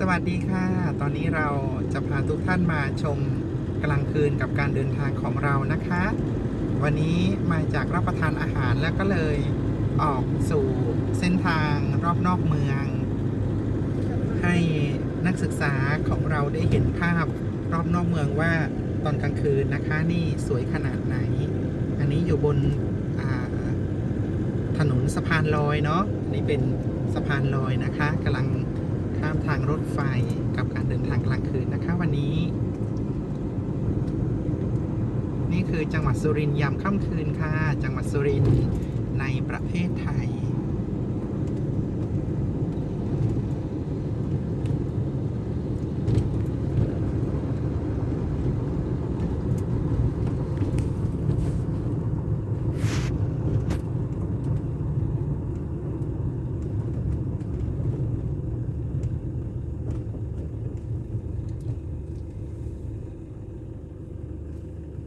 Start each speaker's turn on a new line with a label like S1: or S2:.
S1: สวัสดีค่ะ ตอนนี้เราจะพาทุกท่านมาชมกลางคืนกับการเดินทางของเรานะคะ วันนี้มาจากรับประทานอาหารแล้วก็เลยออกสู่เส้นทางรอบนอกเมือง ให้นักศึกษาของเราได้เห็นภาพรอบนอกเมืองว่าตอนกลางคืนนะคะนี่สวยขนาดไหน อันนี้อยู่บนถนนสะพานลอยเนาะอันนี่เป็นสะพานลอยนะคะกำลัง รถไฟกับการเดินทางกลางคืนนะคะวันนี้ นี่คือจังหวัดสุรินทร์ยามค่ำคืนค่ะ